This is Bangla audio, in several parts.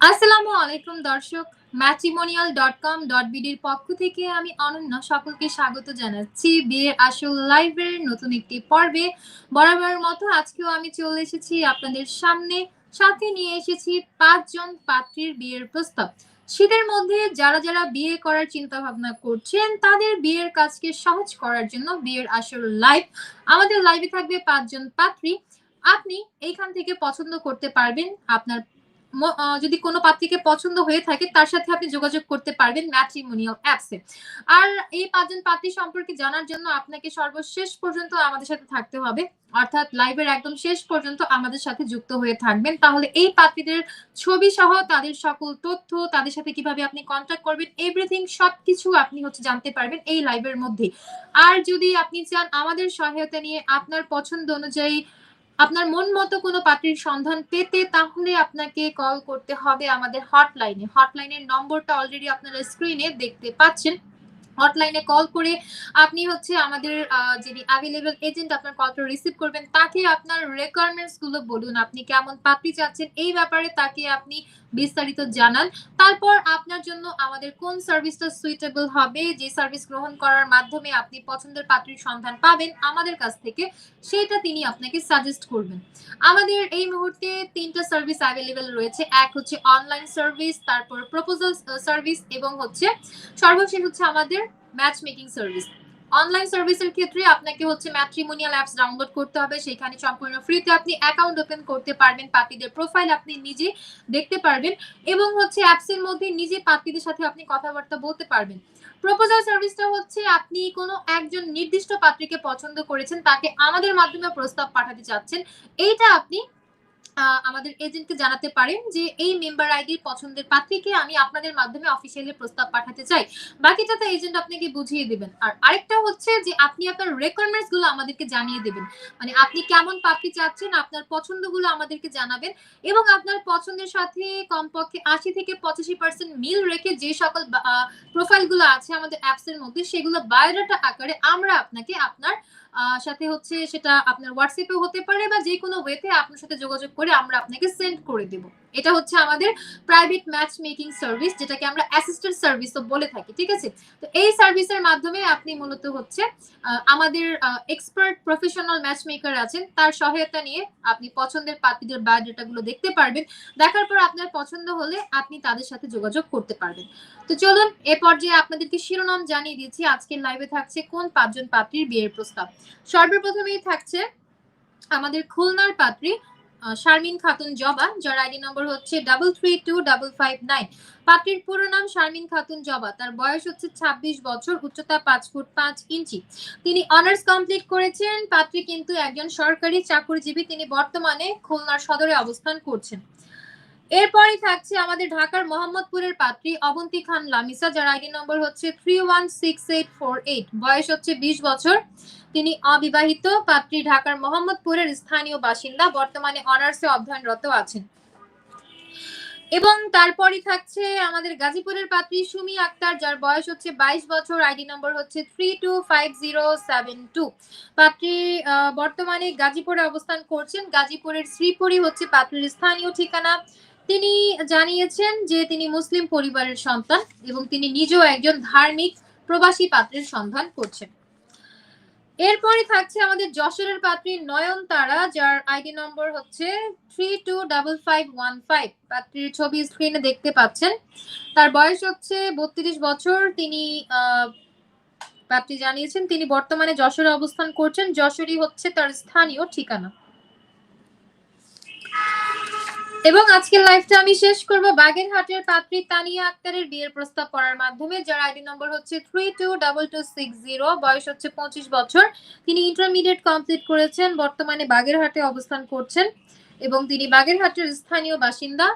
আসসালামু আলাইকুম দর্শক ম্যাট্রিমোনিয়াল ডট কম ডট বিডির পক্ষ থেকে আমি অনন্য সকলকে স্বাগত জানাচ্ছি। বিয়ের আসল লাইভের নতুন একটি পর্বে। বরাবর মতো আজকেও আমি চলে এসেছি আপনাদের সামনে। সাথে নিয়ে এসেছি পাঁচজন পাত্রীর বিয়ের প্রস্তাব। শীতের মধ্যে যারা যারা বিয়ে করার চিন্তা ভাবনা করছেন, তাদের বিয়ের কাজকে সহজ করার জন্য বিয়ের আসল লাইভ আমাদের লাইভে থাকবে পাঁচজন পাত্রী। আপনি এইখান থেকে পছন্দ করতে পারবেন। আপনার যদি কোনো পাত্রীকে পছন্দ হয়ে থাকে, তার সাথে আপনি যোগাযোগ করতে পারবেন ম্যাট্রিমোনিয়াল অ্যাপসে। আর এই পাঁচজন পাত্রী সম্পর্কে জানার জন্য আপনাকে সর্বশেষ পর্যন্ত আমাদের সাথে থাকতে হবে। অর্থাৎ লাইভের একদম শেষ পর্যন্ত আমাদের সাথে যুক্ত হয়ে থাকবেন। তাহলে এই পাত্রীদের ছবি সহ তাদের সকল তথ্য, তাদের সাথে কীভাবে আপনি কন্ট্যাক্ট করবেন এভরিথিং সবকিছু আপনি হচ্ছে জানতে পারবেন এই লাইভের মধ্যে আর যদি আপনি চান আমাদের সহায়তা নিয়ে আপনার পছন্দ অনুযায়ী আপনার মন মতো কোনো পাত্রীর সন্ধান পেতে তাহলে আপনাকে কল করতে হবে আমাদের হটলাইনে হটলাইনের নম্বরটা অলরেডি আপনারা স্ক্রিনে দেখতে পাচ্ছেন। হটলাইনে কল করে আপনি হচ্ছে আমাদের যিনি অ্যাভেলেবেল এজেন্ট আপনার কলটা রিসিভ করবেন, তাকে আপনার রেকোয়ারমেন্টসগুলো বলুন, আপনি কেমন পাত্রী চাচ্ছেন, এই ব্যাপারে তাকে আপনি বিস্তারিত জানান। তারপর আপনার জন্য আমাদের কোন সার্ভিসটা সুইটেবল হবে, যে সার্ভিস গ্রহণ করার মাধ্যমে আপনি পছন্দের পাত্রীর সন্ধান পাবেন আমাদের কাছ থেকে, সেটা তিনি আপনাকে সাজেস্ট করবেন। আমাদের এই মুহূর্তে তিনটা সার্ভিস অ্যাভেলেবেল রয়েছে। এক হচ্ছে অনলাইন সার্ভিস তারপর প্রপোজাল সার্ভিস এবং হচ্ছে সর্বশেষ হচ্ছে আমাদের ম্যাচ মেকিং সার্ভিস অনলাইন সার্ভিসের ক্ষেত্রে আপনাকে হচ্ছে ম্যাট্রিমোনিয়াল অ্যাপস ডাউনলোড করতে হবে। সেখানে সম্পূর্ণ ফ্রিতে আপনি অ্যাকাউন্ট ওপেন করতে পারবেন। পাত্রীদের প্রোফাইল আপনি নিজে দেখতে পারবেন এবং হচ্ছে অ্যাপসের মধ্যে নিজে পাত্রীদের সাথে আপনি কথাবার্তা বলতে পারবেন। প্রপোজাল সার্ভিসটা হচ্ছে আপনি কোনো একজন নির্দিষ্ট পাত্রীকে পছন্দ করেছেন, তাকে আমাদের মাধ্যমে প্রস্তাব পাঠাতে চাচ্ছেন। এইটা আপনি আমাদের এজেন্টকে জানাতে পারেন যে এই মেম্বার আইডির পছন্দের পাত্রীকে আমি আপনাদের মাধ্যমে অফিসিয়ালি প্রস্তাব পাঠাতে চাই। বাকিটা তো এজেন্ট আপনাকে বুঝিয়ে দিবেন। আর আরেকটা হচ্ছে যে আপনি আপনার রেকোয়ারমেন্টসগুলো আমাদেরকে জানিয়ে দেবেন। মানে আপনি কেমন পাত্রী চাচ্ছেন, আপনার পছন্দগুলো আমাদেরকে জানাবেন এবং আপনার পছন্দের সাথে কমপক্ষে আশি থেকে পঁচাশি পার্সেন্ট মিল রেখে যে সকল প্রোফাইলগুলো আছে আমাদের অ্যাপস এর মধ্যে, সেগুলো বায়োডাটা আকারে আমরা আপনাকে আপনার সাথে হচ্ছে সেটা আপনার হোয়াটসঅ্যাপে হতে পারে বা যে কোনো ওয়েতে আপনার সাথে যোগাযোগ করে আমরা আপনাকে সেন্ড করে দেব। এটা হচ্ছে আমাদের প্রাইভেট ম্যাচ মেকিং সার্ভিস যেটাকে আমরা অ্যাসিস্ট্যান্ট সার্ভিসও বলে থাকি, ঠিক আছে? তো এই সার্ভিসের মাধ্যমে আপনি মূলত হচ্ছে আমাদের এক্সপার্ট প্রফেশনাল ম্যাচ মেকার আছেন, তার সহায়তা নিয়ে আপনি পছন্দের পাত্রীদের বায়োডাটা গুলো দেখতে পারবেন, দেখার পর আপনার পছন্দ হলে আপনি তাদের সাথে যোগাযোগ করতে পারবেন। তো চলুন, এ পর্যায়ে আপনাদেরকে শিরোনাম জানিয়ে দিয়েছি আজকের লাইভে থাকছে কোন পাঁচজন পাত্রীর বিয়ের প্রস্তাব? সর্বপ্রথমেই থাকছে আমাদের খুলনার পাত্রী শারমিন খাতুন জবা, যার আইডি নম্বর হচ্ছে double three two double five nine পাত্রীর পুরো নাম শারমিন খাতুন জবা, তার বয়স হচ্ছে ছাব্বিশ বছর, উচ্চতা পাঁচ ফুট পাঁচ ইঞ্চি। তিনি অনার্স কমপ্লিট করেছেন, পাত্রী কিন্তু একজন সরকারি চাকরিজীবী, তিনি বর্তমানে খুলনার সদরে অবস্থান করছেন। এরপরই থাকছে আমাদের ঢাকার মোহাম্মদপুরের পাত্রী অবন্তি খান লামিসা, যার আইডি নম্বর হচ্ছে three one six eight four eight বয়স হচ্ছে বিশ বছর। তিনি অবিবাহিত, পাত্রী ঢাকার মোহাম্মদপুরের স্থানীয় বাসিন্দা, বর্তমানে অনার্সে অধ্যয়নরত আছেন। এবং তারপরই থাকছে আমাদের গাজীপুরের পাত্রী সুমি আক্তার, যার বয়স হচ্ছে বাইশ বছর, আইডি নম্বর হচ্ছে three two five zero seven two পাত্রী বর্তমানে গাজীপুরে অবস্থান করছেন। গাজীপুরের শ্রীপুরি হচ্ছে পাত্রীর স্থানীয় ঠিকানা। তিনি জানিয়েছেন যে তিনি মুসলিম পরিবারের সন্তান এবং তিনি নিজেও একজন ধার্মিক প্রবাসী পাত্রের সন্ধান করছেন। এরপরে থাকছে আমাদের যশোরের পাত্রী নয়ন তারা যার আইডি নম্বর হচ্ছে three two double five one five পাত্রীর ছবি স্ক্রিনে দেখতে পাচ্ছেন। তার বয়স হচ্ছে বত্রিশ বছর। তিনি পাত্রী জানিয়েছেন তিনি বর্তমানে যশোরে অবস্থান করছেন। যশোরই হচ্ছে তার স্থানীয় ঠিকানা। এবং আজকের লাইভটা আমি শেষ করব। বাগেরহাটের পাত্রী তানিয়া আক্তারের বিয়ের প্রস্তাব করার মাধ্যমে। যার আইডি নম্বর হচ্ছে three two double two six zero বয়স হচ্ছে পঁচিশ বছর। তিনি ইন্টারমিডিয়েট কমপ্লিট করেছেন, বর্তমানে বাগেরহাটে অবস্থান করছেন এবং তিনি বাগেরহাটের স্থানীয় বাসিন্দা।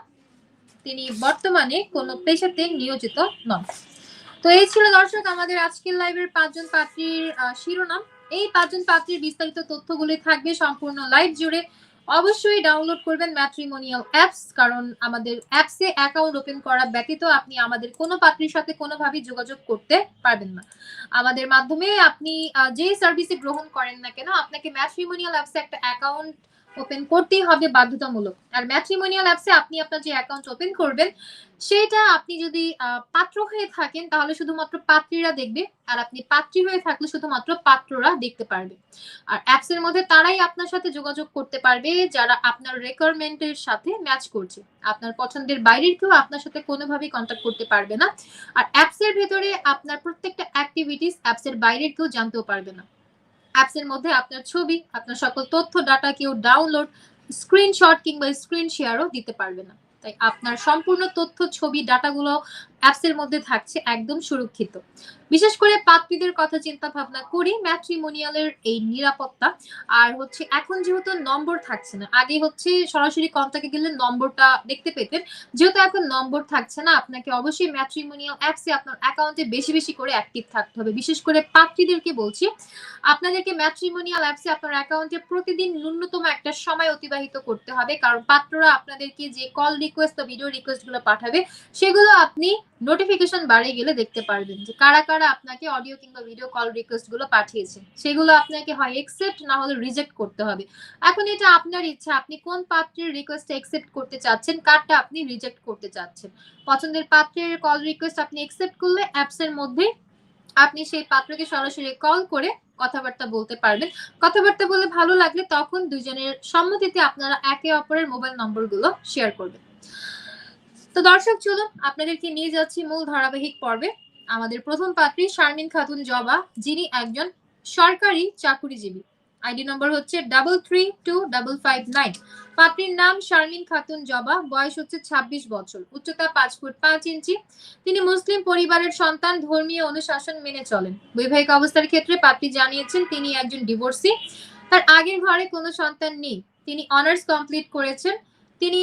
তিনি বর্তমানে কোনো পেশাতে নিয়োজিত নন। তো এই ছিল দর্শক আমাদের আজকের লাইভের পাঁচজন পাত্রীর শিরোনাম। এই পাঁচজন পাত্রীর বিস্তারিত তথ্যগুলি থাকবে সম্পূর্ণ লাইভ জুড়ে। অবশ্যই ডাউনলোড করবেন ম্যাট্রিমোনিয়াল অ্যাপস কারণ আমাদের অ্যাপসে অ্যাকাউন্ট ওপেন করা ব্যতীত আপনি আমাদের কোনো পাত্রীর সাথে কোনোভাবেই যোগাযোগ করতে পারবেন না। আমাদের মাধ্যমে আপনি যে সার্ভিসে গ্রহণ করেন না কেন, আপনাকে ম্যাট্রিমোনিয়াল অ্যাপসে একটা অ্যাকাউন্ট ওপেন করতেই হবে বাধ্যতামূলক। আর ম্যাট্রিমোনিয়াল অ্যাপসে আপনি আপনার যে অ্যাকাউন্ট ওপেন করবেন, সেটা আপনি যদি পাত্র হয়ে থাকেন, তাহলে শুধুমাত্র পাত্রীরা দেখবে, আর আপনি পাত্রী হয়ে থাকলে শুধুমাত্র পাত্ররা দেখতে পারবে। আর অ্যাপস এর মধ্যে তারাই আপনার সাথে যোগাযোগ করতে পারবে, যারা আপনার রিকোয়ারমেন্টের সাথে ম্যাচ করছে। আপনার পছন্দের বাইরের কেউ আপনার সাথে কোনোভাবেই কন্ট্যাক্ট করতে পারবে না। আর অ্যাপস এর ভেতরে আপনার প্রত্যেকটা অ্যাক্টিভিটিস অ্যাপসের বাইরের কেউ জানতেও পারবে না। অ্যাপস এর মধ্যে আপনার ছবি, আপনার সকল তথ্য ডাটা কেউ ডাউনলোড স্ক্রিনশট কিংবা স্ক্রিন শেয়ারও দিতে পারবে না। তাই আপনার সম্পূর্ণ তথ্য, ছবি ডাটাগুলো অ্যাপস এর মধ্যে থাকছে একদম সুরক্ষিত। বিশেষ করে পাত্রীদের কথা চিন্তা ভাবনা করি ম্যাট্রিমোনিয়ালের এই নিরাপত্তা। আর হচ্ছে এখন যেহেতু নম্বর থাকছে না, আগে হচ্ছে সরাসরি কন্টাক্টে গেলে নম্বরটা দেখতে পেতেন। যেহেতু এখন নম্বর থাকছে না, আপনাকে অবশ্যই ম্যাট্রিমোনিয়াল অ্যাপসে আপনার অ্যাকাউন্টে বেশি বেশি করে অ্যাক্টিভ থাকতে হবে। বিশেষ করে পাত্রীদেরকে বলছি, আপনাদেরকে ম্যাট্রিমোনিয়াল অ্যাপসে আপনার অ্যাকাউন্টে প্রতিদিন ন্যূনতম একটা সময় অতিবাহিত করতে হবে। কারণ পাত্ররা আপনাদেরকে যে কল রিকোয়েস্ট বা ভিডিও রিকোয়েস্টগুলো পাঠাবে, সেগুলো আপনি নোটিফিকেশন বাড়ে গেলে দেখতে পারবেন যে কারা কারা আপনাকে অডিও কিংবা ভিডিও কল রিকোয়েস্টগুলো পাঠিয়েছে। সেগুলো আপনাকে হয় একসেপ্ট না হলে রিজেক্ট করতে হবে। এখন এটা আপনার ইচ্ছা, আপনি কোন পাত্রের রিকোয়েস্ট একসেপ্ট করতে চাচ্ছেন, কারটা আপনি রিজেক্ট করতে চাচ্ছেন। পছন্দের পাত্রের কল রিকোয়েস্ট আপনি একসেপ্ট করলে অ্যাপস এর মধ্যে আপনি সেই পাত্রকে সরাসরি কল করে কথাবার্তা বলতে পারবেন। কথাবার্তা বলে ভালো লাগলে তখন দুজনের সম্মতিতে আপনারা একে অপরের মোবাইল নম্বরগুলো শেয়ার করবেন। তো দর্শক, চলুন আপনাদেরকে নিয়ে যাচ্ছি মূল ধারাবাহিক পর্বে। আমাদের প্রথম পাত্রী শারমিন খাতুন জবা, যিনি একজন সরকারি চাকুরিজীবী। আইডি নম্বর হচ্ছে double three two double five nine পাত্রীর নাম শারমিন খাতুন জবা, বয়স হচ্ছে ছাব্বিশ বছর, উচ্চতা পাঁচ ফুট পাঁচ ইঞ্চি। তিনি মুসলিম পরিবারের সন্তান, ধর্মীয় অনুশাসন মেনে চলেন। বৈবাহিক অবস্থার ক্ষেত্রে পাত্রী জানিয়েছেন, তিনি একজন ডিভোর্সি তার আগের ঘরে কোনো সন্তান নেই। তিনি অনার্স কমপ্লিট করেছেন। তিনি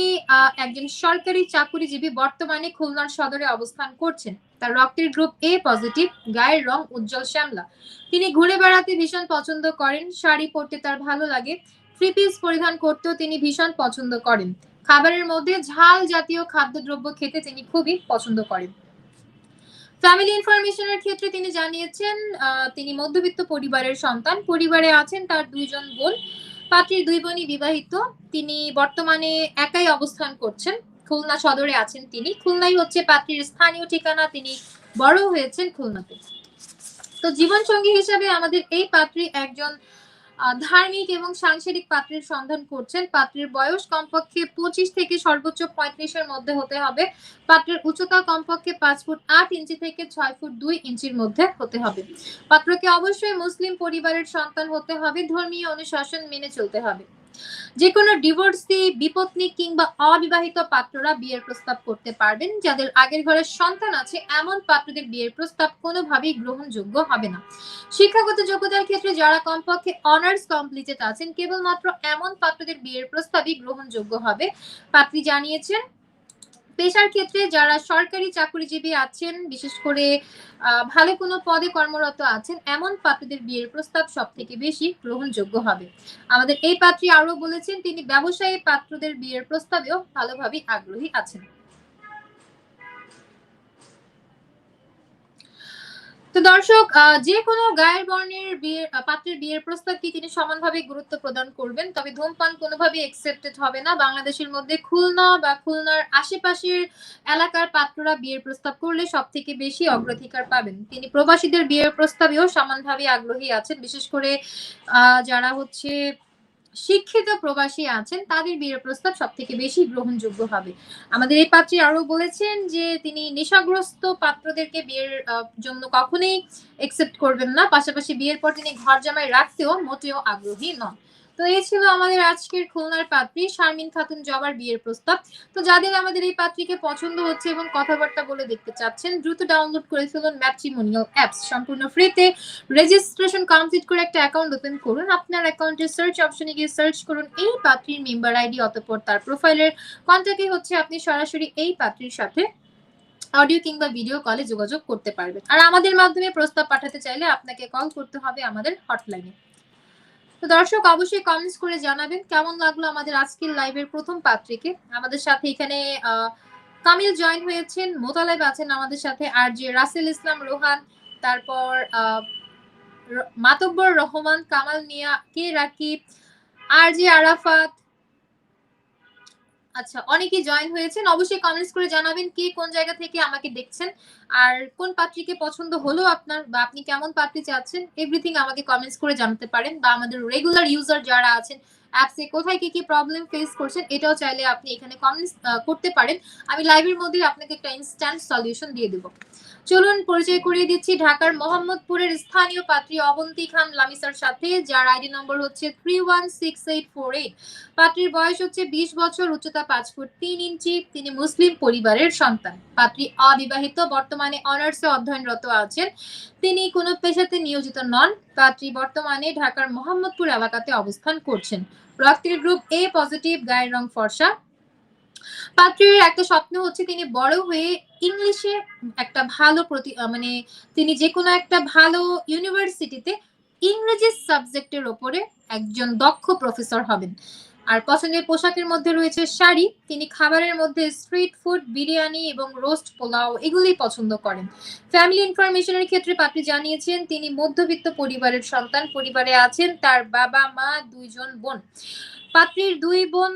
একজন সরকারি চাকুরিজীবী বর্তমানে খুলনার সদরে অবস্থান করছেন। তার রক্তের গ্রুপ এ পজিটিভ, গায়ের রং উজ্জ্বল শ্যামলা। তিনি ঘুরে বেড়াতে ভীষণ পছন্দ করেন, শাড়ি পরতে তার ভালো লাগে, থ্রি পিস পরিধান করতেও তিনি ভীষণ পছন্দ করেন। খাবারের মধ্যে ঝাল জাতীয় খাদ্যদ্রব্য খেতে তিনি খুবই পছন্দ করেন। ফ্যামিলি ইনফরমেশনের ক্ষেত্রে তিনি জানিয়েছেন তিনি মধ্যবিত্ত পরিবারের সন্তান, পরিবারে আছেন তার দুইজন বোন। পাত্রীর দুই বোনই বিবাহিত, তিনি বর্তমানে একাই অবস্থান করছেন। খুলনা সদরে আছেন তিনি। খুলনাই হচ্ছে পাত্রীর স্থানীয় ঠিকানা, তিনি বড় হয়েছেন খুলনাতে। তো জীবন সঙ্গী হিসাবে আমাদের এই পাত্রী একজন ধার্মিক এবং সাংসারিক পাত্রের সন্ধান করছেন। পাত্রের বয়স কমপক্ষে পঁচিশ থেকে সর্বোচ্চ পঁয়ত্রিশের মধ্যে হতে হবে। পাত্রের উচ্চতা কমপক্ষে পাঁচ ফুট আট ইঞ্চি থেকে ছয় ফুট দুই ইঞ্চির মধ্যে হতে হবে। পাত্রকে অবশ্যই মুসলিম পরিবারের সন্তান হতে হবে। ধর্মীয় অনুশাসন মেনে চলতে হবে। যে কোনো ডিভোর্সি বিপত্নী কিংবা অবিবাহিত পাত্ররা বিয়ের প্রস্তাব করতে পারবেন। যাদের আগের ঘরের সন্তান আছে, এমন পাত্রদের বিয়ের প্রস্তাব কোনোভাবেই গ্রহণযোগ্য হবে না। শিক্ষাগত যোগ্যতার ক্ষেত্রে যারা কমপক্ষে অনার্স কমপ্লিটেড আছেন, কেবলমাত্র এমন পাত্রদের বিয়ের প্রস্তাবই গ্রহণযোগ্য হবে। পাত্রী জানিয়েছেন পেশার ক্ষেত্রে যারা সরকারি চাকরিজীবী আছেন, বিশেষ করে ভালো কোনো পদে কর্মরত আছেন, এমন পাত্রদের বিয়ের প্রস্তাব সব থেকে বেশি গ্রহণযোগ্য হবে। আমাদের এই পাত্রী আরও বলেছেন, তিনি ব্যবসায়ী পাত্রদের বিয়ের প্রস্তাবেও ভালোভাবে আগ্রহী আছেন। তো দর্শক যে কোনো গায়ের বর্ণের বিয়ের পাত্রের বিয়ের প্রস্তাবকে তিনি সমানভাবে গুরুত্ব প্রদান করবেন। তবে ধূমপান কোনোভাবে একসেপ্টেড হবে না। বাংলাদেশের মধ্যে খুলনা বা খুলনার আশেপাশের এলাকার পাত্ররা বিয়ের প্রস্তাব করলে সব থেকে বেশি অগ্রাধিকার পাবেন। তিনি প্রবাসীদের বিয়ের প্রস্তাবেও সমানভাবে আগ্রহী আছেন। বিশেষ করে যারা হচ্ছে শিক্ষিত প্রবাসী আছেন, তাদের বিয়ের প্রস্তাব সব থেকে বেশি গ্রহণযোগ্য হবে। আমাদের এই পাত্রী আরও বলেছেন যে, তিনি নেশাগ্রস্ত পাত্রদেরকে বিয়ের জন্য কখনোই একসেপ্ট করবেন না। পাশাপাশি বিয়ের পর তিনি ঘর জামাই রাখতেও মোটেও আগ্রহী নন। তো এই ছিল আমাদের আজকের খুলনার পাত্রী, শারমিন খাতুন জবার বিয়ের প্রস্তাব। তো যাদের আমাদের এই পাত্রীকে পছন্দ হচ্ছে এবং কথাবার্তা বলে দেখতে চাচ্ছেন, দ্রুত ডাউনলোড করে ফেলুন ম্যাট্রিমোনিয়াল অ্যাপস সম্পূর্ণ ফ্রিতে রেজিস্ট্রেশন কমপ্লিট করে একটা অ্যাকাউন্ট ওপেন করুন। আপনার অ্যাকাউন্টের সার্চ অপশনে গিয়ে সার্চ করুন এই পাত্রীর মেম্বার আইডি অতঃপর তার প্রোফাইলের কন্ট্যাক্টে হচ্ছে আপনি সরাসরি এই পাত্রীর সাথে অডিও কিংবা ভিডিও কলে যোগাযোগ করতে পারবেন। আর আমাদের মাধ্যমে প্রস্তাব পাঠাতে চাইলে আপনাকে কল করতে হবে আমাদের হটলাইনে তো দর্শক, অবশ্যই কমেন্টস করে জানাবেন কেমন লাগল আমাদের আজকের লাইভের প্রথম পাত্রীকে। আমাদের সাথে এখানে কামিল জয়েন হয়েছেন, মোতালেব আছেন আমাদের সাথে, আর যে রাসেল ইসলাম রোহান, তারপর মাতব্বর রহমান, কামাল মিয়া, কে রাকিব, আর যে আরাফাত আচ্ছা অনেকেই জয়েন হয়েছেন। অবশ্যই কমেন্টস করে জানাবেন কে কোন জায়গা থেকে আমাকে দেখছেন। আর কোন পাত্রীকে পছন্দ হলো আপনার বা আপনি কেমন পাত্রী চাচ্ছেন এভরিথিং আমাকে কমেন্টস করে জানাতে পারেন। বা আমাদের রেগুলার ইউজার যারা আছেন অ্যাপসে কোথায় কি কি প্রবলেম ফেস করছেন, এটাও চাইলে আপনি এখানে কমেন্টস করতে পারেন। আমি লাইভের মধ্যে আপনাকে একটা ইনস্ট্যান্ট সলিউশন দিয়ে দেবো। চলুন পরিচয় করিয়ে দিচ্ছি ঢাকার মোহাম্মদপুরের স্থানীয় পাত্রী অবন্তী খান লামিসার সাথে, যার আইডি নম্বর হচ্ছে three one six eight four eight পাত্রীর বয়স হচ্ছে বিশ বছর, উচ্চতা পাঁচ ফুট তিন ইঞ্চি। তিনি মুসলিম পরিবারের সন্তান। পাত্রী অবিবাহিত, বর্তমানে অনার্সে অধ্যয়নরত আছেন। তিনি কোনো পেশাতে নিয়োজিত নন। পাত্রী বর্তমানে ঢাকার মোহাম্মদপুর এলাকাতে অবস্থান করছেন। রক্তের গ্রুপ এ পজিটিভ গায়ের রং ফর্সা। পাত্রীর একটা স্বপ্ন হচ্ছে তিনি বড় হয়ে ইংলিশে একটা ভালো প্রতি মানে তিনি যে কোনো একটা ভালো ইউনিভার্সিটিতে ইংরেজি সাবজেক্টের ওপরে একজন দক্ষ প্রফেসর হবেন। আর পছন্দের পোশাকের মধ্যে রয়েছে শাড়ি। তিনি খাবারের মধ্যে স্ট্রিট ফুড বিরিয়ানি এবং রোস্ট পোলাও এগুলি পছন্দ করেন। ফ্যামিলি ইনফরমেশনের ক্ষেত্রে পাত্রী জানিয়েছেন, তিনি মধ্যবিত্ত পরিবারের সন্তান, পরিবারে আছেন, তার বাবা মা দুইজন বোন। পাত্রীর দুই বোন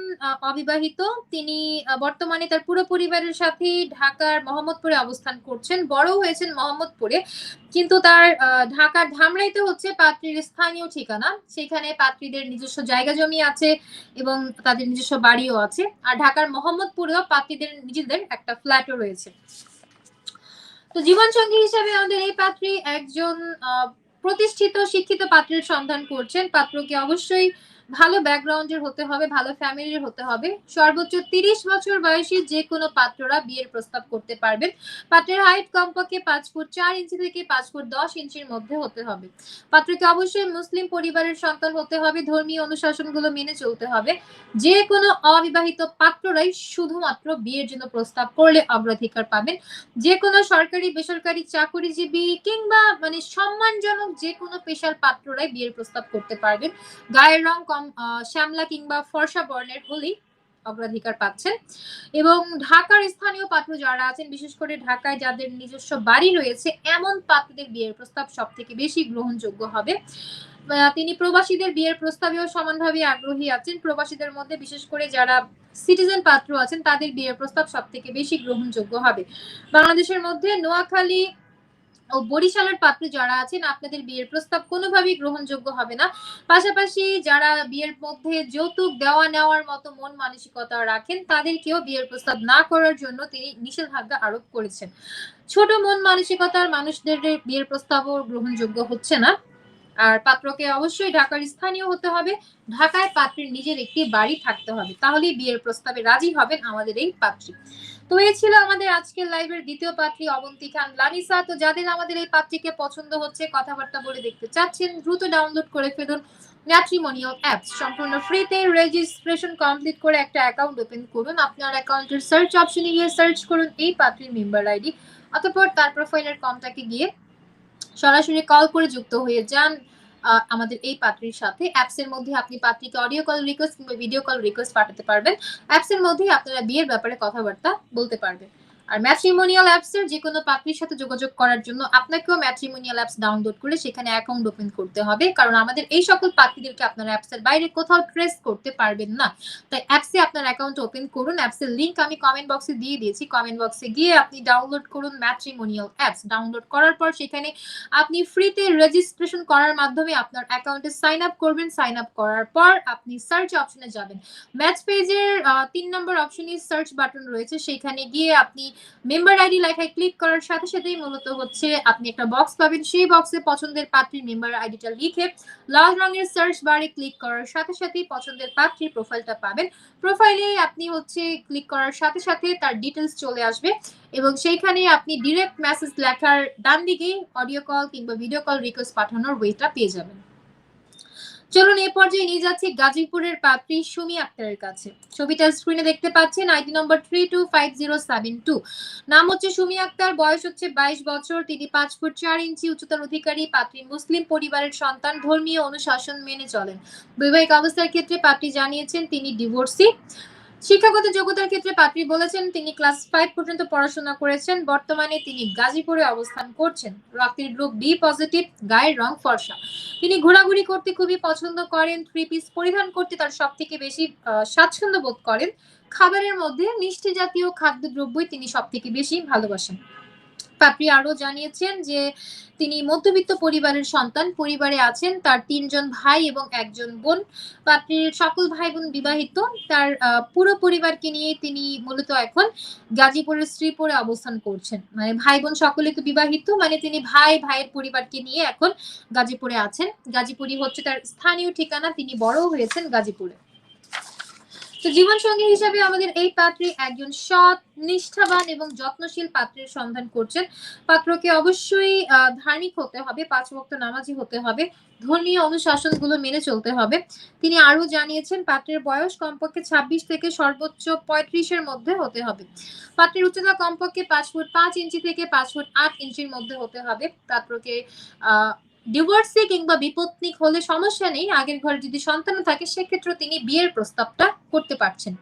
অবিবাহিত। তিনি বর্তমানে তার পুরো পরিবারের সাথে ঢাকার মোহাম্মদপুরে অবস্থান করছেন। বড় হয়েছেন মোহাম্মদপুরে। কিন্তু তার ঢাকার ধামরাইতে হচ্ছে পাত্রীর স্থানীয় ঠিকানা। সেখানে পাত্রীদের নিজস্ব জায়গা জমি আছে এবং তাদের নিজস্ব বাড়িও আছে। আর ঢাকার মোহাম্মদপুরেও পাত্রীদের, নিজেদের একটা ফ্ল্যাটও রয়েছে। তো জীবনসঙ্গী হিসাবে আমাদের এই পাত্রী একজন প্রতিষ্ঠিত, শিক্ষিত পাত্রের সন্ধান করছেন। পাত্রকে অবশ্যই ভালো ব্যাকগ্রাউন্ডের হতে হবে, ভালো ফ্যামিলির হতে হবে। সর্বোচ্চ তিরিশ বছর বয়সী যে কোনো পাত্ররা বিয়ের প্রস্তাব করতে পারবেন। পাত্রের হাইট কমপক্ষে পাঁচ ফুট চার ইঞ্চি থেকে পাঁচ ফুট দশ ইঞ্চির মধ্যে হতে হবে। পাত্রকে অবশ্যই মুসলিম পরিবারের সন্তান হতে হবে, ধর্মীয় অনুশাসনগুলো মেনে চলতে হবে। যে কোনো অবিবাহিত পাত্ররাই শুধুমাত্র বিয়ের জন্য প্রস্তাব করলে অগ্রাধিকার পাবেন। যে কোনো সরকারি, বেসরকারি চাকরিজীবী কিংবা মানে সম্মানজনক যে কোনো পেশার পাত্ররাই বিয়ের প্রস্তাব করতে পারবেন। গায়ের রং কম শ্যামলা কিংবা ফর্সা বর্ণের হলেই অগ্রাধিকার পাচ্ছেন এবং ঢাকার স্থানীয় পাত্র যারা আছেন, বিশেষ করে ঢাকায় যাদের নিজস্ব বাড়ি রয়েছে, এমন পাত্রদের বিয়ের প্রস্তাব সব থেকে বেশি গ্রহণযোগ্য হবে। তিনি প্রবাসীদের বিয়ের প্রস্তাবেও সমানভাবে আগ্রহী আছেন। প্রবাসীদের মধ্যে, বিশেষ করে যারা সিটিজেন পাত্র আছেন, তাদের বিয়ের প্রস্তাব সব থেকে বেশি গ্রহণযোগ্য হবে। বাংলাদেশের মধ্যে নোয়াখালী ও বরিশালের পাত্র যারা আছেন, আপনাদের বিয়ের প্রস্তাব কোনোভাবেই গ্রহণযোগ্য হবে না। পাশাপাশি যারা বিয়ের মধ্যে যৌতুক দেওয়া নেওয়ার মতো মন মানসিকতা রাখেন, তাদেরকেও বিয়ের প্রস্তাব না করার জন্য তিনি নিষেধাজ্ঞা আরোপ করেছেন। ছোট মন মানসিকতার মানুষদের বিয়ের প্রস্তাবও গ্রহণযোগ্য হচ্ছে না। আর পাত্রকে অবশ্যই ঢাকার স্থানীয় হতে হবে। ঢাকায় পাত্রের নিজের একটি বাড়ি থাকতে হবে। তাহলেই বিয়ের প্রস্তাবে রাজি হবেন আমাদের এই পাত্রী। তো এই ছিল আমাদের আজকের লাইভের দ্বিতীয় পাত্রী অবন্তী খান লানিসা। তো যাদের আমাদের এই পাত্রীকে পছন্দ হচ্ছে, কথাবার্তা বলে দেখতে চাচ্ছেন, দ্রুত ডাউনলোড করে ফেলুন ম্যাট্রিমোনিয়াল অ্যাপস সম্পূর্ণ ফ্রিতে রেজিস্ট্রেশন কমপ্লিট করে একটা অ্যাকাউন্ট ওপেন করুন। আপনার অ্যাকাউন্টের সার্চ অপশনে গিয়ে সার্চ করুন এই পাত্রীর মেম্বার আইডি অতঃপর তার প্রোফাইলের কমটাকে গিয়ে সরাসরি কল করে যুক্ত হয়ে যান। আমাদের এই পাত্রীর সাথে অ্যাপস এর মধ্যে আপনি পাত্রীকে অডিও কল রিকোয়েস্ট কিংবা ভিডিও কল রিকোয়েস্ট পাঠাতে পারবেন। অ্যাপস এর মধ্যেই আপনারা বিয়ের ব্যাপারে কথাবার্তা বলতে পারবেন। আর ম্যাট্রিমোনিয়াল অ্যাপস এর যে কোনো পাত্রীর সাথে যোগাযোগ করার জন্য আপনাকেও ম্যাট্রিমোনিয়াল অ্যাপস ডাউনলোড করে সেখানে অ্যাকাউন্ট ওপেন করতে হবে। কারণ আমাদের এই সকল পাত্রীদেরকে আপনারা অ্যাপস এর বাইরে কোথাও ট্রেস করতে পারবেন না। তাই অ্যাপসে আপনার অ্যাকাউন্ট ওপেন করুন। অ্যাপস এর লিংক আমি কমেন্ট বক্সে দিয়ে দিয়েছি। কমেন্ট বক্সে গিয়ে আপনি ডাউনলোড করুন ম্যাট্রিমোনিয়াল অ্যাপস ডাউনলোড করার পর সেখানে আপনি ফ্রিতে রেজিস্ট্রেশন করার মাধ্যমে আপনার অ্যাকাউন্টে সাইন আপ করবেন। সাইন আপ করার পর আপনি সার্চ অপশনে যাবেন। ম্যাচ পেজের তিন নম্বর অপশনে সার্চ বাটন রয়েছে। সেখানে গিয়ে আপনি মেম্বার আইডি লেখায় ক্লিক করার সাথে সাথেই মূলত হচ্ছে আপনি একটা বক্স পাবেন। সেই বক্সে পছন্দের পাত্রীর মেম্বার আইডিটা লিখে লাল রঙের সার্চ বারে ক্লিক করার সাথে সাথেই পছন্দের পাত্রীর প্রোফাইলটা পাবেন। প্রোফাইলে আপনি হচ্ছে ক্লিক করার সাথে সাথে তার ডিটেলস চলে আসবে এবং সেইখানে আপনি ডিরেক্ট মেসেজ লেখার ডান দিকেই অডিও কল কিংবা ভিডিও কল রিকোয়েস্ট পাঠানোর ওয়েটা পেয়ে যাবেন। চলুন এ পর্যায়ে নিয়ে যাচ্ছি গাজীপুরের পাত্রী সুমি আক্তারের কাছে। ছবিটা স্ক্রিনে দেখতে পাচ্ছেন ID number three two zero seven two নাম হচ্ছে সুমি আক্তার, বয়স হচ্ছে বাইশ বছর, তিনি পাঁচ ফুট চার ইঞ্চি, উচ্চতার অধিকারী পাত্রী মুসলিম পরিবারের সন্তান, ধর্মীয় অনুশাসন মেনে চলেন। বৈবাহিক অবস্থার ক্ষেত্রে পাত্রী জানিয়েছেন, তিনি ডিভোর্সি শিক্ষাগত যোগ্যতার ক্ষেত্রে পাত্রী বলেছেন, তিনি ক্লাস ফাইভ পর্যন্ত পড়াশোনা করেছেন, বর্তমানে তিনি গাজীপুরে অবস্থান করছেন। রক্তের গ্রুপ বি পজিটিভ গায়ের রং ফর্সা। তিনি ঘোরাঘুরি করতে খুবই পছন্দ করেন থ্রি পিস পরিধান করতে তার সব থেকে বেশি স্বাচ্ছন্দ্য বোধ করেন। খাবারের মধ্যে মিষ্টি জাতীয় খাদ্যদ্রব্যই তিনি সব থেকে বেশি ভালোবাসেন। পাপড়ি আরও জানিয়েছেন যে তিনি মধ্যবিত্ত পরিবারের সন্তান, পরিবারে আছেন, তার তিনজন ভাই এবং একজন বোন। পাপড়ির সকল ভাই বোন বিবাহিত। তার পুরো পরিবারকে নিয়ে তিনি মূলত এখন গাজীপুরের শ্রীপুরে অবস্থান করছেন। মানে ভাই বোন সকলে তো বিবাহিত মানে তিনি ভাই, ভাইয়ের পরিবারকে নিয়ে এখন গাজীপুরে আছেন। গাজীপুরই হচ্ছে তার স্থানীয় ঠিকানা, তিনি বড় হয়েছেন গাজীপুরে। তো জীবন সঙ্গী হিসাবে আমাদের এই পাত্রী একজন সৎ, নিষ্ঠাবান এবং যত্নশীল পাত্রের সন্ধান করছেন। পাত্রকে অবশ্যই ধার্মিক হতে হবে, পাঁচ ভক্ত নামাজি হতে হবে, ধর্মীয় অনুশাসনগুলো মেনে চলতে হবে। তিনি আরও জানিয়েছেন, পাত্রের বয়স কমপক্ষে ২৬ থেকে সর্বোচ্চ পঁয়ত্রিশের মধ্যে হতে হবে। পাত্রের উচ্চতা কমপক্ষে পাঁচ ফুট পাঁচ ইঞ্চি থেকে পাঁচ ফুট আট ইঞ্চির মধ্যে হতে হবে। পাত্রকে আহ ডিভোর্সি কিংবা বিপত্নিক হলে সমস্যা নেই, আগের ঘরে যদি সন্তান থাকে সেক্ষেত্রে তিনি বিয়ের প্রস্তাবটা করতে পারছেন।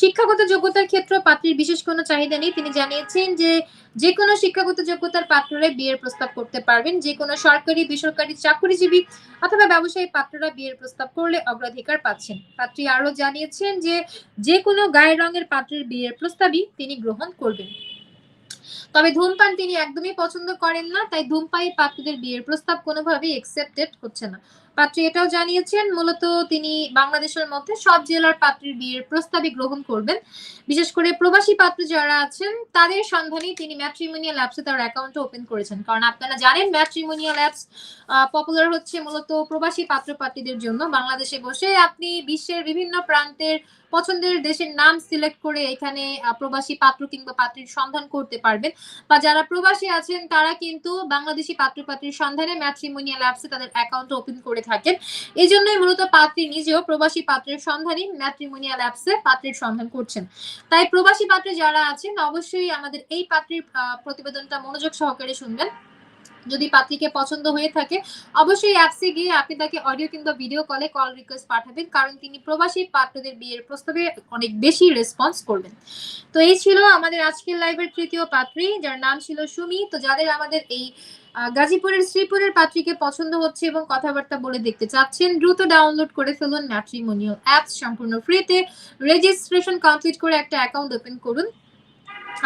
শিক্ষাগত যোগ্যতার ক্ষেত্রে পাত্রীর বিশেষ কোনো চাহিদা নেই। তিনি জানিয়েছেন যে যে কোনো শিক্ষাগত যোগ্যতার পাত্ররা বিয়ের প্রস্তাব করতে পারবেন। যে কোনো সরকারি, বেসরকারি চাকরিজীবী অথবা ব্যবসায়ী পাত্ররা বিয়ের প্রস্তাব করলে অগ্রাধিকার পাচ্ছেন। পাত্রী আরও জানিয়েছেন যে যে কোনো গায়ের রঙের পাত্রের বিয়ের প্রস্তাবই তিনি গ্রহণ করবেন। তবে ধূমপান তিনি একদমই পছন্দ করেন না, তাই ধূমপায়ী পাত্রদের বিয়ের প্রস্তাব কোনোভাবেই একসেপ্টেড হচ্ছে না। পাত্রী এটাও জানিয়েছেন, মূলত তিনি বাংলাদেশের মধ্যে সব জেলার পাত্রীর বিয়ের প্রস্তাবই গ্রহণ করবেন। বিশেষ করে প্রবাসী পাত্র যারা আছেন, তাদের সন্ধানে তিনি ম্যাট্রিমোনিয়াল অ্যাপসে তার অ্যাকাউন্ট ওপেন করেছেন। কারণ আপনারা জানেন ম্যাট্রিমোনিয়াল অ্যাপস পপুলার হচ্ছে মূলত প্রবাসী পাত্র পাত্রীদের জন্য। বাংলাদেশে বসে আপনি বিশ্বের বিভিন্ন প্রান্তের পছন্দের দেশের নাম সিলেক্ট করে এখানে প্রবাসী পাত্র কিংবা পাত্রীর সন্ধান করতে পারবেন। বা যারা প্রবাসী আছেন, তারা কিন্তু বাংলাদেশি পাত্র পাত্রীর সন্ধানে ম্যাট্রিমোনিয়াল অ্যাপসে তাদের অ্যাকাউন্ট ওপেন করে থাকেন। এই জন্যই মূলত পাত্রী নিজেও প্রবাসী পাত্রের সন্ধানে ম্যাট্রিমোনিয়াল অ্যাপসে পাত্রের সন্ধান করছেন। তাই প্রবাসী পাত্রে যারা আছেন, অবশ্যই আমাদের এই পাত্রীর প্রতিবেদনটা মনোযোগ সহকারে শুনবেন। যদি পাত্রীকে পছন্দ হয়ে থাকে, অবশ্যই অ্যাপসে গিয়ে আপনি তাকে অডিও কিংবা ভিডিও কলে কল রিকোয়েস্ট পাঠাবেন, কারণ তিনি প্রবাসী পাত্রদের বিয়ের প্রস্তাবে অনেক বেশি রেসপন্স করবেন। তো এই ছিল আমাদের আজকের লাইভের তৃতীয় পাত্রী, যার নাম ছিল সুমি। তো যাদের আমাদের এই গাজীপুরের, শ্রীপুরের পাত্রীকে পছন্দ হচ্ছে এবং কথাবার্তা বলে দেখতে চাচ্ছেন, দ্রুত ডাউনলোড করে ফেলুন ম্যাট্রিমোনিয়াল অ্যাপস সম্পূর্ণ ফ্রিতে রেজিস্ট্রেশন কমপ্লিট করে একটা অ্যাকাউন্ট ওপেন করুন।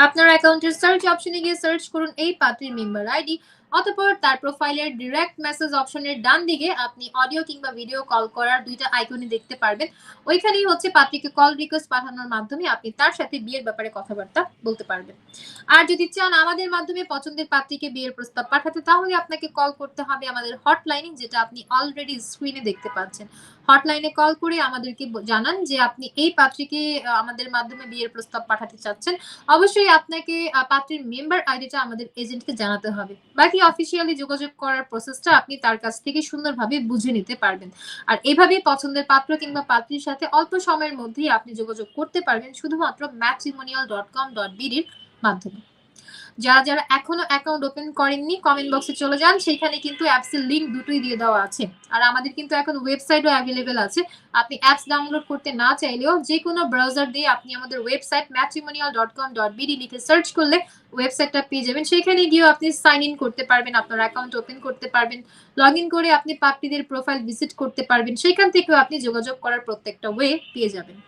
আপনার অ্যাকাউন্টের সার্চ অপশনে গিয়ে সার্চ করুন এই পাত্রীর মেম্বার আইডি অতঃপর তার প্রোফাইলের ডিরেক্ট মেসেজ অপশনের ডান দিকে আপনি অডিও কিংবা ভিডিও কল করার দুইটা আইকনে দেখতে পারবেন। ওইখানেই হচ্ছে পাত্রীকে কল রিকোয়েস্ট পাঠানোর মাধ্যমে আপনি তার সাথে বিয়ের ব্যাপারে কথাবার্তা বলতে পারবেন। আর যদি চান আমাদের মাধ্যমে পছন্দের পাত্রীকে বিয়ের প্রস্তাব পাঠাতে, তাহলে আপনাকে কল করতে হবে আমাদের হটলাইনে যেটা আপনি অলরেডি স্ক্রিনে দেখতে পাচ্ছেন। হটলাইনে কল করে আমাদেরকে জানান যে আপনি এই পাত্রীকে আমাদের মাধ্যমে বিয়ের প্রস্তাব পাঠাতে চাচ্ছেন। অবশ্যই আপনাকে পাত্রীর মেম্বার আইডিটা আমাদের এজেন্টকে জানাতে হবে। বাকি অফিসিয়ালি যোগাযোগ করার প্রসেসটা আপনি তার কাছ থেকে সুন্দরভাবে বুঝে নিতে পারবেন। আর এভাবেই পছন্দের পাত্র কিংবা পাত্রীর সাথে অল্প সময়ের মধ্যেই আপনি যোগাযোগ করতে পারবেন শুধুমাত্র ম্যাট্রিমোনিয়াল ডট কম ডট বিডির মাধ্যমে। যারা যারা এখনও অ্যাকাউন্ট ওপেন করেননি কমেন্ট বক্সে চলে যান। সেখানে কিন্তু অ্যাপসের লিঙ্ক দুটোই দিয়ে দেওয়া আছে। আর আমাদের কিন্তু এখন ওয়েবসাইটও অ্যাভেলেবেল আছে। আপনি অ্যাপস ডাউনলোড করতে না চাইলেও যে কোনো ব্রাউজার দিয়ে আপনি আমাদের website matrimonial dot com dot BD লিখে সার্চ করলে ওয়েবসাইটটা পেয়ে যাবেন। সেখানে গিয়েও আপনি সাইন ইন করতে পারবেন, আপনার অ্যাকাউন্ট ওপেন করতে পারবেন লগ ইন করে আপনি পাপড়িদের প্রোফাইল ভিজিট করতে পারবেন। সেখান থেকেও আপনি যোগাযোগ করার প্রত্যেকটা ওয়ে পেয়ে যাবেন।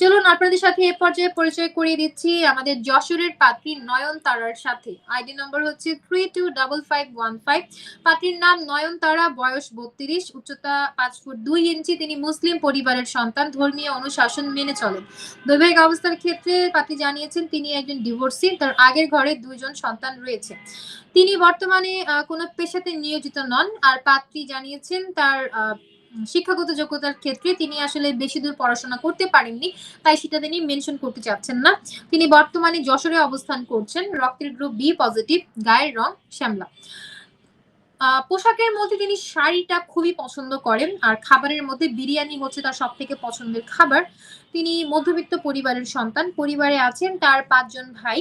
চলুন আপনাদের সাথে এ পর্যায়ে পরিচয় করিয়ে দিচ্ছি আমাদের যশোরের পাত্রী নয়ন তারার সাথে আইডি নম্বর হচ্ছে three two double five one five পাত্রীর নাম নয়ন তারা বয়স বত্রিশ, উচ্চতা পাঁচ ফুট দুই ইঞ্চি, তিনি মুসলিম পরিবারের সন্তান, ধর্মীয় অনুশাসন মেনে চলেন। বৈবাহিক অবস্থার ক্ষেত্রে পাত্রী জানিয়েছেন, তিনি একজন ডিভোর্সি তার আগের ঘরে দুইজন সন্তান রয়েছে। তিনি বর্তমানে কোনো পেশাতে নিয়োজিত নন, আর পাত্রী জানিয়েছেন, তার শিক্ষাগত যোগ্যতার ক্ষেত্রে তিনি আসলে বেশি দূর পড়াশোনা করতে পারেননি, তাই সেটা তিনি মেনশন করতে চাচ্ছেন না। তিনি বর্তমানে যশোরে অবস্থান করছেন, রক্তের গ্রুপ বি পজিটিভ গায়ের রং শ্যামলা। পোশাকের মধ্যে তিনি শাড়িটা খুবই পছন্দ করেন, আর খাবারের মধ্যে বিরিয়ানি হচ্ছে তার সব থেকে পছন্দের খাবার। তিনি মধ্যবিত্ত পরিবারের সন্তান, পরিবারে আছেন তার পাঁচজন ভাই।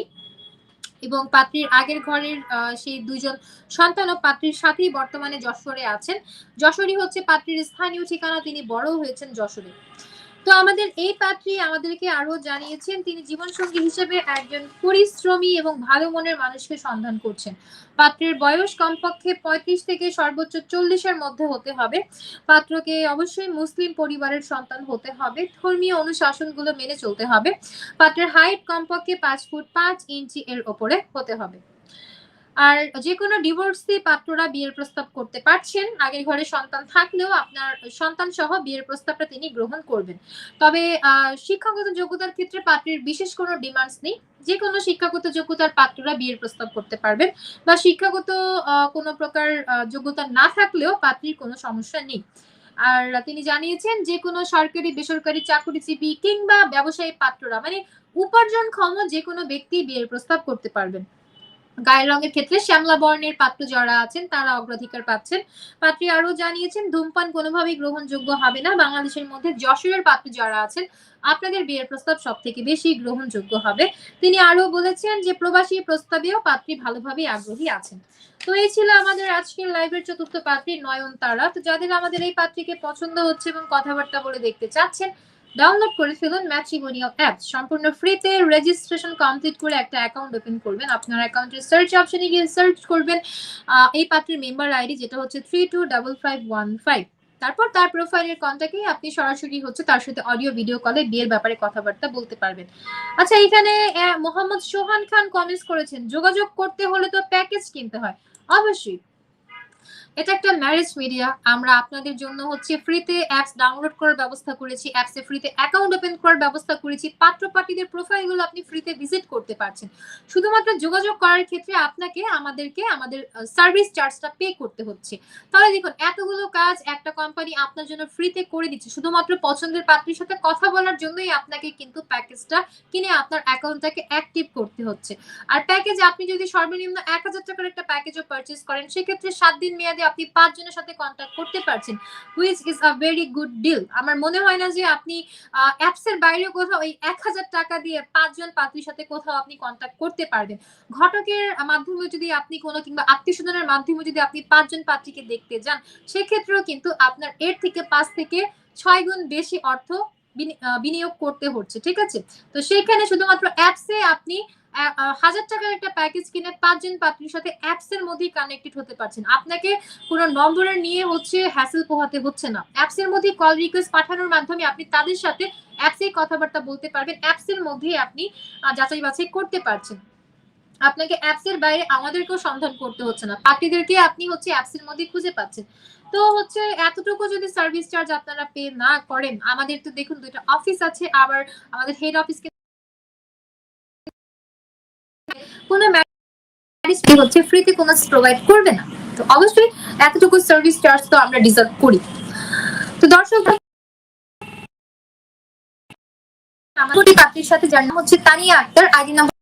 এবং পাত্রীর আগের ঘরের সেই দুইজন সন্তান ও পাত্রীর সাথেই বর্তমানে যশোরে আছেন। যশোরই হচ্ছে পাত্রীর স্থানীয় ঠিকানা, তিনি বড় হয়েছেন যশোরে। তো আমাদের এই পাত্রী আমাদেরকে আরও জানিয়েছেন, তিনি জীবনসঙ্গী হিসেবে একজন পরিশ্রমী এবং ভালো মনের মানুষকে সন্ধান করছেন। পাত্রের বয়স কমপক্ষে পঁয়ত্রিশ থেকে সর্বোচ্চ চল্লিশের মধ্যে হতে হবে। পাত্রকে অবশ্যই মুসলিম পরিবারের সন্তান হতে হবে। ধর্মীয় অনুশাসনগুলো মেনে চলতে হবে। পাত্রের হাইট কমপক্ষে পাঁচ ফুট পাঁচ ইঞ্চি এর ওপরে হতে হবে। আর যে কোনো ডিভোর্সি পাত্ররা বিয়ের প্রস্তাব করতে পারছেন, আগের ঘরে সন্তান থাকলেও আপনার সন্তান সহ বিয়ের প্রস্তাবটা তিনি গ্রহণ করবেন। তবে শিক্ষাগত যোগ্যতার ক্ষেত্রে পাত্রের বিশেষ কোনো ডিমান্ডস নেই। যে কোনো শিক্ষাগত যোগ্যতার পাত্ররা বিয়ের প্রস্তাব করতে পারবেন বা শিক্ষাগত কোনো প্রকার যোগ্যতা না থাকলেও পাত্রীর কোনো সমস্যা নেই। আর তিনি জানিয়েছেন যে কোনো সরকারি, বেসরকারি চাকরিজীবী কিংবা ব্যবসায়ী পাত্ররা মানে উপার্জনক্ষম যে কোনো ব্যক্তি বিয়ের প্রস্তাব করতে পারবেন। গায়ের রঙের ক্ষেত্রে শ্যামলা বর্ণের পাত্র যারা আছেন, তারা অগ্রাধিকার পাচ্ছেন। পাত্রী আরও জানিয়েছেন, ধূমপান কোনোভাবেই গ্রহণযোগ্য হবে না। বাংলাদেশের মধ্যে যশোরের পাত্র যারা আছেন, আপনাদের বিয়ের প্রস্তাব সব থেকে বেশি গ্রহণযোগ্য হবে। তিনি আরও বলেছেন যে, প্রবাসী প্রস্তাবেও পাত্রী ভালোভাবে আগ্রহী আছেন। তো এই ছিল আমাদের আজকের লাইভের চতুর্থ পাত্রী নয়ন তারা তো যাদের আমাদের এই পাত্রীকে পছন্দ হচ্ছে এবং কথাবার্তা বলে দেখতে চাচ্ছেন ডাউনলোড করে ফেলুন ম্যাট্রিমোনিয়াল অ্যাপস সম্পূর্ণ ফ্রিতে রেজিস্ট্রেশন কমপ্লিট করে একটা অ্যাকাউন্ট ওপেন করবেন। আপনার অ্যাকাউন্টের সার্চ অপশনে গিয়ে সার্চ করবেন। এই পাত্রের মেম্বার আইডি যেটা হচ্ছে three two double five one five তারপর তার প্রোফাইলের কন্ট্যাক্টে আপনি সরাসরি হচ্ছে তার সাথে অডিও ভিডিও কলে বিয়ের ব্যাপারে কথাবার্তা বলতে পারবেন। আচ্ছা এখানে মোহাম্মদ সোহান খান কমেন্টস করেছেন, যোগাযোগ করতে হলে তো প্যাকেজ কিনতে হয়। অবশ্যই। এটা একটা ম্যারেজ মিডিয়া আমরা আপনাদের জন্য হচ্ছে ফ্রিতে অ্যাপস ডাউনলোড করার ব্যবস্থা করেছি অ্যাপসে ফ্রিতে অ্যাকাউন্ট ওপেন করার ব্যবস্থা করেছি পাত্র পার্টিদের প্রোফাইলগুলো আপনি ফ্রিতে ভিজিট করতে পারছেন। শুধুমাত্র যোগাযোগ করার ক্ষেত্রে আপনাকে আমাদেরকে আমাদের সার্ভিস চার্জটা পে করতে হচ্ছে। তাহলে দেখুন, এতগুলো কাজ একটা কোম্পানি আপনার জন্য ফ্রিতে করে দিচ্ছে। শুধুমাত্র পছন্দের পাত্রীর সাথে কথা বলার জন্যই আপনাকে কিন্তু প্যাকেজটা কিনে আপনার অ্যাকাউন্টটাকে অ্যাক্টিভ করতে হচ্ছে। আর প্যাকেজ আপনি যদি সর্বনিম্ন এক হাজার টাকার একটা প্যাকেজও পারচেস করেন, সেক্ষেত্রে সাত দিন মেয়াদে আপনি পাঁচজনের সাথে কন্ট্যাক্ট করতে পারছেন which is a very good deal আমার মনে হয় না যে আপনি অ্যাপস এর বাইরে কোথাও ওই এক হাজার টাকা দিয়ে পাঁচজন পাত্রীর সাথে কোথাও আপনি কন্ট্যাক্ট করতে পারবেন। ঘটকের মাধ্যমে যদি আপনি কোনো কিংবা আত্মীয় স্বজনের মাধ্যমে যদি আপনি পাঁচজন পাত্রীকে দেখতে যান, সেক্ষেত্রেও কিন্তু আপনার এর থেকে পাঁচ থেকে ছয় গুণ বেশি অর্থ বিনি- বিনিয়োগ করতে হচ্ছে, ঠিক আছে? তো সেখানে শুধুমাত্র অ্যাপসে আপনি হাজার টাকার একটা প্যাকেজ কিনে পাঁচজন পাত্রীর সাথে অ্যাপস এর মধ্যেই কানেক্টেড হতে পারছেন। আপনাকে কোনো নম্বরের নিয়ে হচ্ছে হ্যাসেল পোহাতে হচ্ছে না। অ্যাপস এর মধ্যে কল রিকোয়েস্ট পাঠানোর মাধ্যমে আপনি তাদের সাথে অ্যাপসে কথাবার্তা বলতে পারবেন। অ্যাপস এর মধ্যেই আপনি যাচাই বাছাই করতে পারছেন। আপনাকে অ্যাপস এর বাইরে আমাদেরকেও সন্ধান করতে হচ্ছে না। পার্টিদেরকে আপনি হচ্ছে অ্যাপস এর মধ্যে খুঁজে পাচ্ছেন। তো হচ্ছে এতটুকু যদি সার্ভিস চার্জ আপনারা পে না করেন, আমাদের তো দেখুন দুইটা অফিস আছে, আবার আমাদের হেড অফিস কোনো হচ্ছে ফ্রিতে কোনো প্রোভাইড করবে না। তো অবশ্যই এতটুকু সার্ভিস চার্জ তো আমরা ডিজার্ভ করি। তো দর্শক আমাদের পাত্রীর সাথে যার হচ্ছে তানিয়া আক্তার আইডি নাম্বার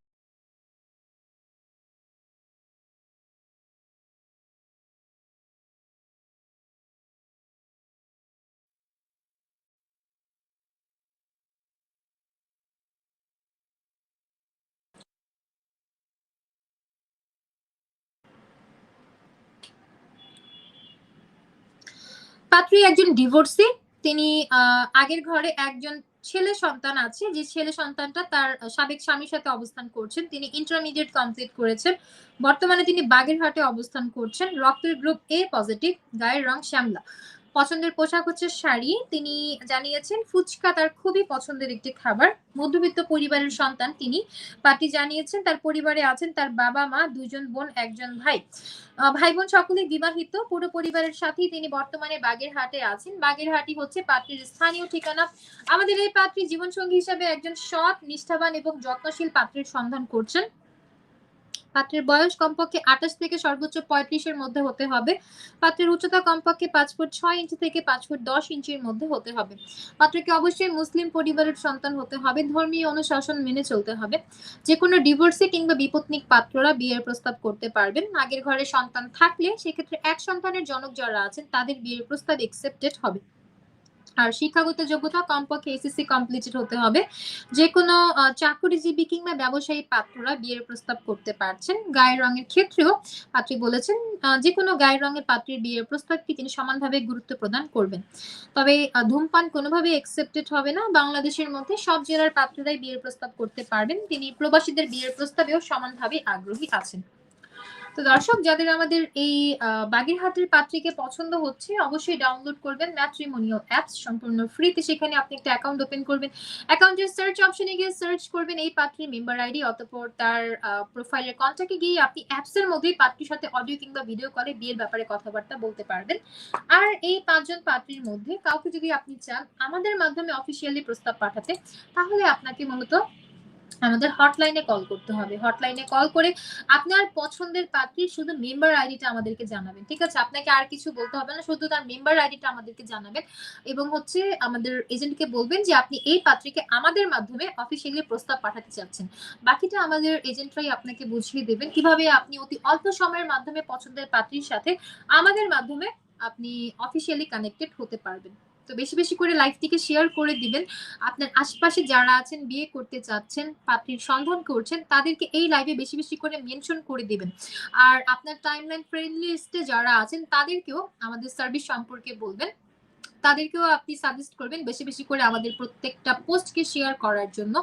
পাত্রী একজন ডিভোর্সি তিনি আগের ঘরে একজন ছেলে সন্তান আছে, যে ছেলে সন্তানটা তার সাবেক স্বামীর সাথে অবস্থান করছেন, তিনি ইন্টারমিডিয়েট কমপ্লিট করেছেন, বর্তমানে তিনি বাগেরহাটে অবস্থান করছেন, রক্তের গ্রুপ এ পজিটিভ গায়ের রং শ্যামলা। পছন্দের পোশাক হচ্ছে শাড়ি। তিনি জানিয়েছেন, ফুচকা তার খুবই পছন্দের একটি খাবার। মধ্যবিত্ত পরিবারের সন্তান তিনি। পার্টি জানিয়েছেন, তার পরিবারে আছেন তার বাবা মা দুজন বোন, একজন ভাই। ভাই বোন সকলেই বিবাহিত। পুরো পরিবারের সাথেই তিনি বর্তমানে বাগেরহাটে আছেন। বাগেরহাটি হচ্ছে পাত্রীর স্থানীয় ঠিকানা। আমাদের এই পাত্রী জীবনসঙ্গী হিসাবে একজন সৎ, নিষ্ঠাবান এবং যত্নশীল পাত্রের সন্ধান করছেন। পাত্রের বয়স কমপক্ষে আঠাশ থেকে সর্বোচ্চ পঁয়ত্রিশের মধ্যে হতে হবে। পাত্রের উচ্চতা কমপক্ষে পাঁচ ফুট ছয় ইঞ্চি থেকে পাঁচ ফুট দশ ইঞ্চির মধ্যে হতে হবে। পাত্রকে অবশ্যই মুসলিম পরিবারের সন্তান হতে হবে। ধর্মীয় অনুশাসন মেনে চলতে হবে। যে কোনো ডিভোর্সি কিংবা বিপত্নিক পাত্ররা বিয়ের প্রস্তাব করতে পারবেন। আগের ঘরে সন্তান থাকলে সেক্ষেত্রে এক সন্তানের জনক যারা আছেন, তাদের বিয়ের প্রস্তাব একসেপ্টেড হবে। আর শিক্ষাগত যোগ্যতা কমপক্ষে এসএসসি কমপ্লিটেড হতে হবে। যে কোনো চাকরিজীবী কিংবা ব্যবসায়ী পাত্ররা বিয়ের প্রস্তাব করতে পারছেন। গায়ের রঙের ক্ষেত্রেও পাত্রী বলেছেন যে কোনো গায়ের রঙের পাত্রীর বিয়ের প্রস্তাবকে তিনি সমানভাবে গুরুত্ব প্রদান করবেন। তবে ধূমপান কোনোভাবে একসেপ্টেড হবে না। বাংলাদেশের মধ্যে সব জেলার পাত্ররাই বিয়ের প্রস্তাব করতে পারবেন। তিনি প্রবাসীদের বিয়ের প্রস্তাবেও সমানভাবে আগ্রহী আছেন। তো দর্শক, যাদের আমাদের এই বাগেরহাটের পাত্রীকে পছন্দ হচ্ছে, অবশ্যই ডাউনলোড করবেন ম্যাট্রিমোনিয়াল অ্যাপস সম্পূর্ণ ফ্রিতে সেখানে আপনি একটা অ্যাকাউন্ট ওপেন করবেন। অ্যাকাউন্টের সার্চ অপশনে গিয়ে সার্চ করবেন এই পাত্রীর মেম্বার আইডি অতঃপর তার প্রোফাইলের কন্ট্যাক্টে গিয়ে আপনি অ্যাপস এর মধ্যেই পাত্রীর সাথে অডিও কিংবা ভিডিও কলে বিয়ের ব্যাপারে কথাবার্তা বলতে পারবেন। আর এই পাঁচজন পাত্রীর মধ্যে কাউকে যদি আপনি চান আমাদের মাধ্যমে অফিসিয়ালি প্রস্তাব পাঠাতে, তাহলে আপনাকে মূলত আমাদের হটলাইনে কল করতে হবে। হটলাইনে কল করে আপনার পছন্দের পাত্রীর শুধু মেম্বার আইডিটা আমাদেরকে জানাবেন, ঠিক আছে? আপনাকে আর কিছু বলতে হবে না, শুধু তার মেম্বার আইডিটা আমাদেরকে জানাবেন এবং হচ্ছে আমাদের এজেন্টকে বলবেন যে, আপনি এই পাত্রীকে আমাদের মাধ্যমে অফিসিয়ালি প্রস্তাব পাঠাতে চাচ্ছেন। বাকিটা আমাদের এজেন্টরাই আপনাকে বুঝিয়ে দেবেন কীভাবে আপনি অতি অল্প সময়ের মাধ্যমে পছন্দের পাত্রীর সাথে আমাদের মাধ্যমে আপনি অফিসিয়ালি কানেক্টেড হতে পারবেন। তো বেশি বেশি করে লাইভটিকে শেয়ার করে দিবেন। আপনার আশপাশে যারা আছেন, বিয়ে করতে চাচ্ছেন, পাত্রীর সন্ধান করছেন, তাদেরকে এই লাইভে বেশি বেশি করে মেনশন করে দিবেন। আর আপনার টাইমলাইন ফ্রেন্ড লিস্টে যারা আছেন, তাদেরকেও আমাদের সার্ভিস সম্পর্কে বলবেন। তাদেরকেও আপনি সাজেস্ট করবেন বেশি বেশি করে আমাদের প্রত্যেকটা পোস্টকে শেয়ার করার জন্য।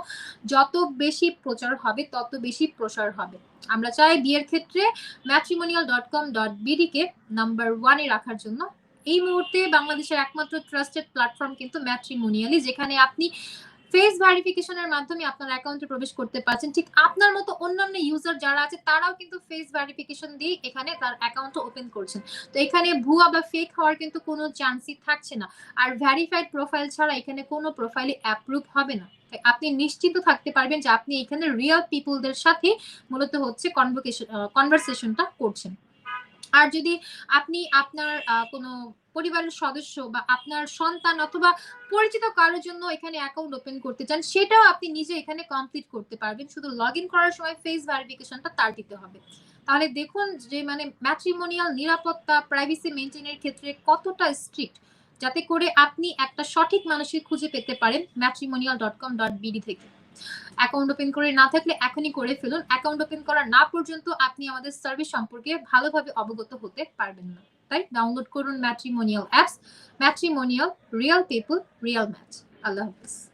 যত বেশি প্রচার হবে, তত বেশি প্রসার হবে। আমরা চাই বিয়ের ক্ষেত্রে ম্যাট্রিমোনিয়াল ডট কম ডট বিডিকে নাম্বার ওয়ানে রাখার জন্য এই মুহূর্তে বাংলাদেশের একমাত্র ট্রাস্টেড প্ল্যাটফর্ম কিন্তু ম্যাট্রিমোনিয়ালি যেখানে আপনি ফেস ভেরিফিকেশনের মাধ্যমে আপনার অ্যাকাউন্টে প্রবেশ করতে পারছেন। ঠিক আপনার মতো অন্যান্য ইউজার যারা আছে, তারাও কিন্তু ফেস ভেরিফিকেশন দিয়ে এখানে তার অ্যাকাউন্ট ওপেন করছেন। তো এখানে ভুয়া বা ফেক হওয়ার কিন্তু কোনো চান্সই থাকছে না। আর ভেরিফাইড প্রোফাইল ছাড়া এখানে কোনো প্রোফাইলে অ্যাপ্রুভ হবে না। আপনি নিশ্চিত থাকতে পারবেন যে আপনি এখানে রিয়েল পিপলদের সাথে মূলত হচ্ছে কনভোকেশন কনভারসেশনটা করছেন। আর যদি আপনি আপনার কোনো পরিবারের সদস্য বা আপনার সন্তান অথবা পরিচিত কারোর জন্য এখানে অ্যাকাউন্ট ওপেন করতে চান, সেটাও আপনি নিজে এখানে কমপ্লিট করতে পারবেন। শুধু লগ ইন করার সময় ফেস ভেরিফিকেশনটা তার দিতে হবে। তাহলে দেখুন যে মানে ম্যাট্রিমোনিয়াল নিরাপত্তা প্রাইভেসি মেনটেনের ক্ষেত্রে কতটা স্ট্রিক্ট যাতে করে আপনি একটা সঠিক মানুষকে খুঁজে পেতে পারেন matrimonial dot com dot BD থেকে। অ্যাকাউন্ট ওপেন করে না থাকলে এখনই করে ফেলুন। অ্যাকাউন্ট ওপেন করা না পর্যন্ত আপনি আমাদের সার্ভিস সম্পর্কে ভালোভাবে অবগত হতে পারবেন না। তাই ডাউনলোড করুন matrimonial apps matrimonial real people real match আল্লাহ হাফিজ।